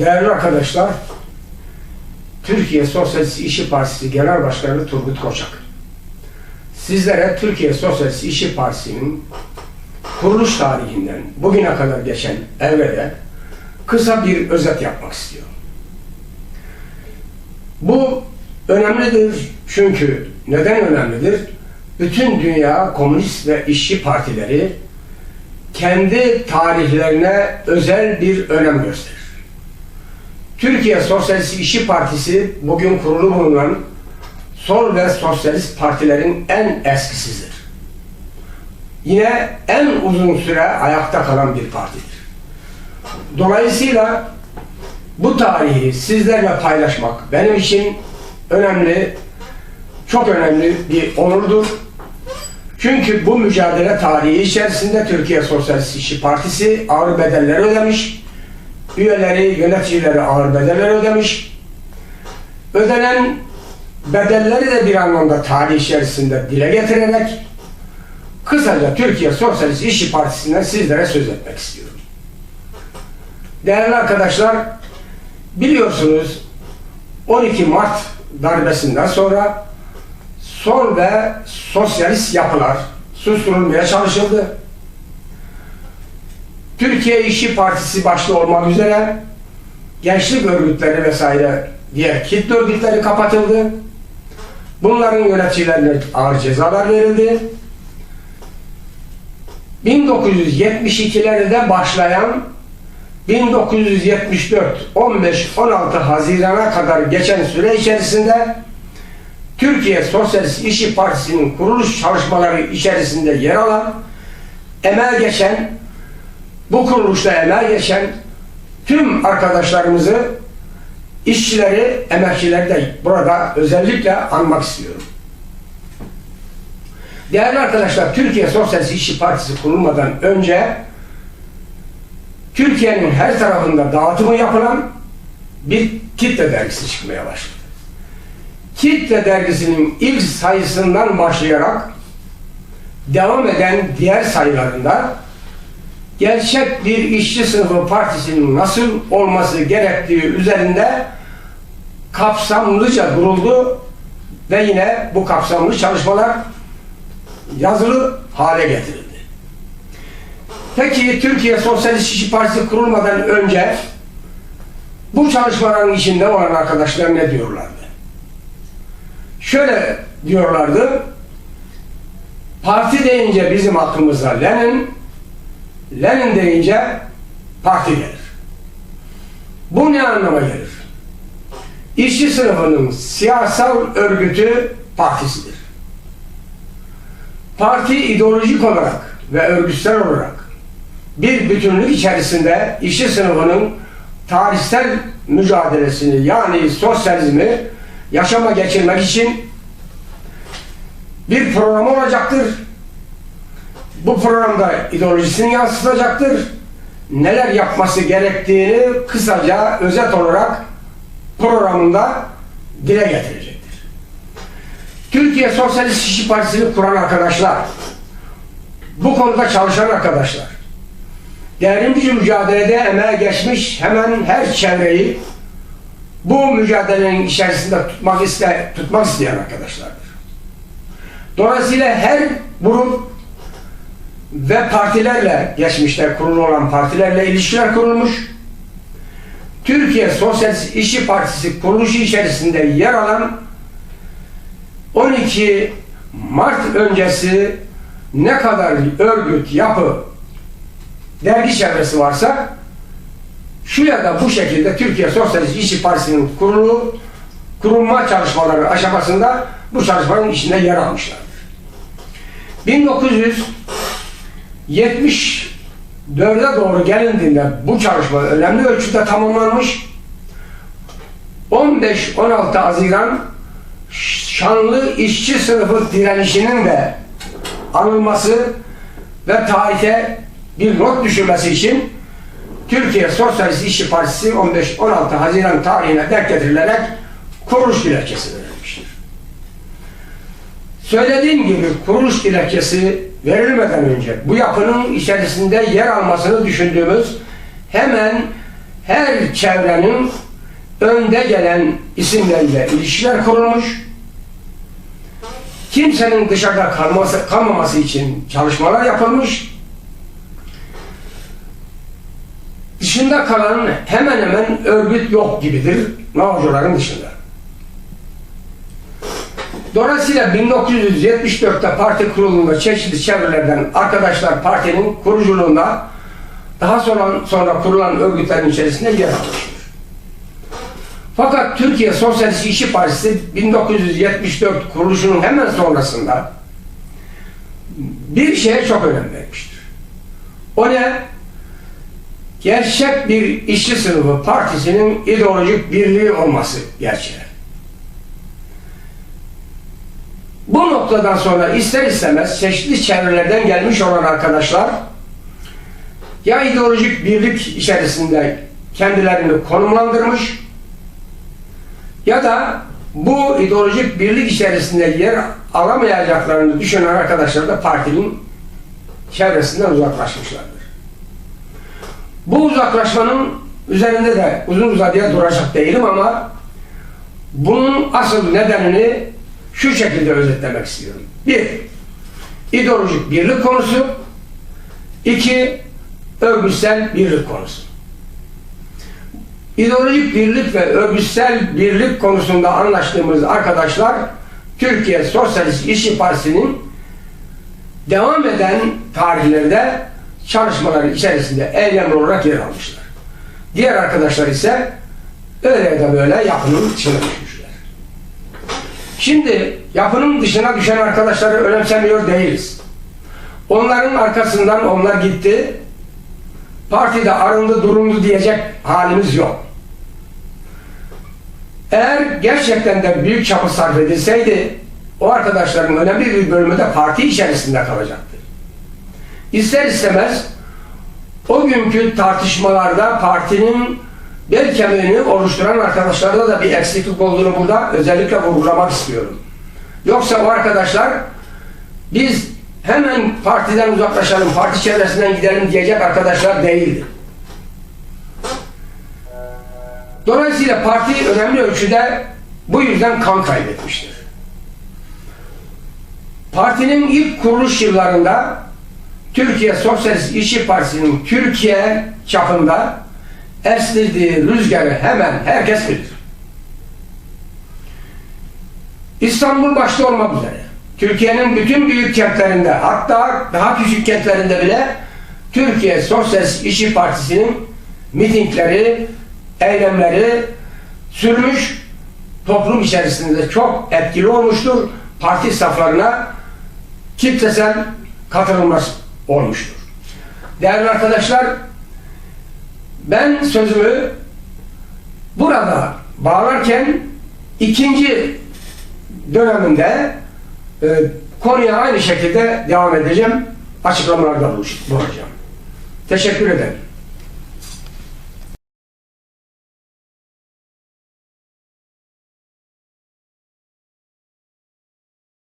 Değerli arkadaşlar, Türkiye Sosyalist İşçi Partisi Genel Başkanı Turgut Koçak. Sizlere Türkiye Sosyalist İşçi Partisi'nin kuruluş tarihinden bugüne kadar geçen evrede kısa bir özet yapmak istiyorum. Bu önemlidir çünkü neden önemlidir? Bütün dünya komünist ve işçi partileri kendi tarihlerine özel bir önem gösterir. Türkiye Sosyalist İşçi Partisi bugün kurulu bulunan sol ve sosyalist partilerin en eskisidir. Yine en uzun süre ayakta kalan bir partidir. Dolayısıyla bu tarihi sizlerle paylaşmak benim için önemli, çok önemli bir onurdur. Çünkü bu mücadele tarihi içerisinde Türkiye Sosyalist İşçi Partisi ağır bedeller ödemiş, üyeleri, yöneticileri ağır bedeller ödemiş. Ödenen bedelleri de bir anlamda tarih içerisinde dile getirerek kısaca Türkiye Sosyalist İşçi Partisi'nden sizlere söz etmek istiyorum. Değerli arkadaşlar, biliyorsunuz 12 Mart darbesinden sonra sol ve sosyalist yapılar susturulmaya çalışıldı. Türkiye İşçi Partisi başta olmak üzere gençlik örgütleri vesaire diğer kitle örgütleri kapatıldı. Bunların yöneticilerine ağır cezalar verildi. 1972'lerde başlayan 1974 15-16 Haziran'a kadar geçen süre içerisinde Türkiye Sosyalist İşçi Partisi'nin kuruluş çalışmaları içerisinde yer alan, emel geçen, bu kuruluşta emel geçen tüm arkadaşlarımızı, işçileri, emekçileri de burada özellikle anmak istiyorum. Değerli arkadaşlar, Türkiye Sosyalist İşçi Partisi kurulmadan önce Türkiye'nin her tarafında dağıtımı yapılan bir kitle dergisi çıkmaya başladı. Kitle dergisinin ilk sayısından başlayarak devam eden diğer sayılarında gerçek bir işçi sınıfı partisinin nasıl olması gerektiği üzerinde kapsamlıca duruldu ve yine bu kapsamlı çalışmalar yazılı hale getirildi. Peki Türkiye Sosyalist İşçi Partisi kurulmadan önce bu çalışmaların içinde olan arkadaşlar ne diyorlardı? Şöyle diyorlardı, parti deyince bizim aklımıza Lenin, Lenin deyince parti gelir. Bu ne anlama gelir? İşçi sınıfının siyasal örgütü partisidir. Parti ideolojik olarak ve örgütsel olarak bir bütünlük içerisinde işçi sınıfının tarihsel mücadelesini yani sosyalizmi yaşama geçirmek için bir program olacaktır. Bu programda ideolojisini yansıtacaktır. Neler yapması gerektiğini kısaca özet olarak programında dile getirecektir. Türkiye Sosyalist İşçi Partisi'ni kuran arkadaşlar, bu konuda çalışan arkadaşlar, devrimci mücadelede emeğe geçmiş hemen her çevreyi bu mücadelenin içerisinde tutmak iste, tutmak isteyen arkadaşlardır. Dolayısıyla her grup ve partilerle geçmişte kurulu olan partilerle ilişkiler kurulmuş. Türkiye Sosyalist İşçi Partisi kuruluşu içerisinde yer alan 12 Mart öncesi ne kadar örgüt, yapı, dergi çevresi varsa şu ya da bu şekilde Türkiye Sosyalist İşçi Partisi'nin kurulu, kurulma çalışmaları aşamasında bu çalışmanın içinde yer almışlar. 1900 74'e doğru gelindiğinde bu çalışma önemli ölçüde tamamlanmış. 15-16 Haziran şanlı işçi sınıfı direnişinin de anılması ve tarihe bir not düşürmesi için Türkiye Sosyalist İşçi Partisi 15-16 Haziran tarihine denk getirilerek kuruluş dilekçesi verilmiştir. Söylediğim gibi kuruluş dilekçesi verilmeden önce bu yapının içerisinde yer almasını düşündüğümüz hemen her çevrenin önde gelen isimleriyle ilişkiler kurulmuş. Kimsenin dışarıda kalması, kalmaması için çalışmalar yapılmış. Dışında kalan hemen hemen örgüt yok gibidir Mağdurların dışında. Dolayısıyla 1974'te parti kurulunda çeşitli çevrelerden arkadaşlar partinin kuruculuğunda daha sonra, sonra kurulan örgütlerin içerisinde yer almıştır. Fakat Türkiye Sosyalist İşçi Partisi 1974 kuruluşunun hemen sonrasında bir şeye çok önem vermiştir. O ne? Gerçek bir işçi sınıfı partisinin ideolojik birliği olması gerçeği. Bu noktadan sonra ister istemez çeşitli çevrelerden gelmiş olan arkadaşlar ya ideolojik birlik içerisinde kendilerini konumlandırmış ya da bu ideolojik birlik içerisinde yer alamayacaklarını düşünen arkadaşlar da partinin çevresinden uzaklaşmışlardır. Bu uzaklaşmanın üzerinde de uzun uzadıya duracak değilim ama bunun asıl nedenini şu şekilde özetlemek istiyorum. Bir, ideolojik birlik konusu. iki örgütsel birlik konusu. İdeolojik birlik ve örgütsel birlik konusunda anlaştığımız arkadaşlar Türkiye Sosyalist İşçi Partisi'nin devam eden tarihlerde çalışmaları içerisinde eylemli olarak yer almışlar. Diğer arkadaşlar ise öyle ya da böyle dışına düşmüşler. Şimdi yapının dışına düşen arkadaşları önemsemiyor değiliz. Onların arkasından onlar gitti. Partide arındı durumdu diyecek halimiz yok. Eğer gerçekten de büyük çaba sarf edilseydi o arkadaşların önemli bir bölümü de parti içerisinde kalacaktı. İster istemez o günkü tartışmalarda partinin kemiğini oluşturan arkadaşlarda da bir eksiklik olduğunu burada özellikle vurgulamak istiyorum. Yoksa o arkadaşlar biz hemen partiden uzaklaşalım, parti çevresinden gidelim diyecek arkadaşlar değildi. Dolayısıyla parti önemli ölçüde bu yüzden kan kaybetmiştir. Partinin ilk kuruluş yıllarında Türkiye Sosyalist İşçi Partisi'nin Türkiye çapında estirdiği rüzgarı hemen herkes bilir. İstanbul başta olmak üzere Türkiye'nin bütün büyük kentlerinde hatta daha küçük kentlerinde bile Türkiye Sosyalist İşçi Partisi'nin mitingleri, eylemleri sürmüş toplum içerisinde çok etkili olmuştur. Parti saflarına kitlesel katılılması olmuştur. Değerli arkadaşlar, ben sözümü burada bağlarken ikinci döneminde e, konuya aynı şekilde devam edeceğim. Açıklamalarda buluşacağım. Teşekkür ederim.